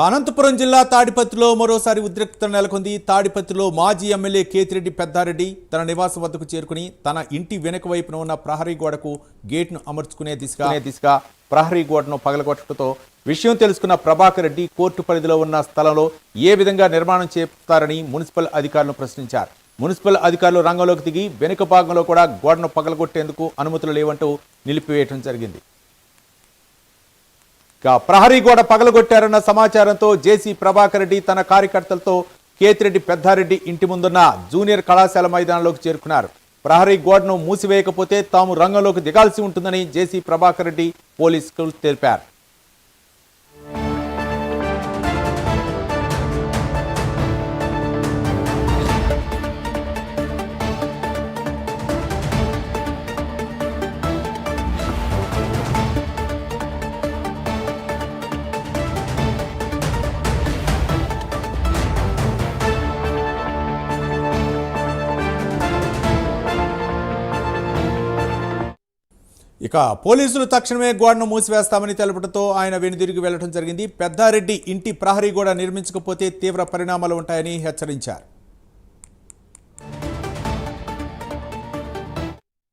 అనంతపురం జిల్లా తాడిపత్రిలో మరోసారి ఉద్రిక్తత నెలకొంది. తాడిపత్రిలో మాజీ ఎమ్మెల్యే కేతిరెడ్డి పెద్దారెడ్డి తన నివాసం వద్దకు చేరుకుని తన ఇంటి వెనుక వైపున ఉన్న ప్రహరీ గోడకు గేట్ను అమర్చుకునే దిశగా దిశగా ప్రహరీ గోడను పగలగొట్టడంతో విషయం తెలుసుకున్న ప్రభాకర్ రెడ్డి కోర్టు పరిధిలో ఉన్న స్థలంలో ఏ విధంగా నిర్మాణం చేస్తారని మున్సిపల్ అధికారులను ప్రశ్నించారు. మున్సిపల్ అధికారులు రంగంలోకి దిగి వెనుక భాగంలో కూడా గోడను పగలగొట్టేందుకు అనుమతులు లేవంటూ నిలిపివేయటం జరిగింది. ఇక ప్రహరీ గోడ పగలగొట్టారన్న సమాచారంతో జేసీ ప్రభాకర్ రెడ్డి తన కార్యకర్తలతో కేతిరెడ్డి పెద్దారెడ్డి ఇంటి ముందున్న జూనియర్ కళాశాల మైదానంలోకి చేరుకున్నారు. ప్రహరీ గోడను మూసివేయకపోతే తాము రంగంలోకి దిగాల్సి ఉంటుందని జేసీ ప్రభాకర్ రెడ్డి పోలీసులు తెలిపారు. ఇక పోలీసులు తక్షణమే గోడను మూసివేస్తామని తెలపడంతో ఆయన వెనుదిరిగి వెళ్ళడం జరిగింది. పెద్దారెడ్డి ఇంటి ప్రహరీ గోడ నిర్మించకపోతే తీవ్ర పరిణామాలు ఉంటాయని హెచ్చరించారు.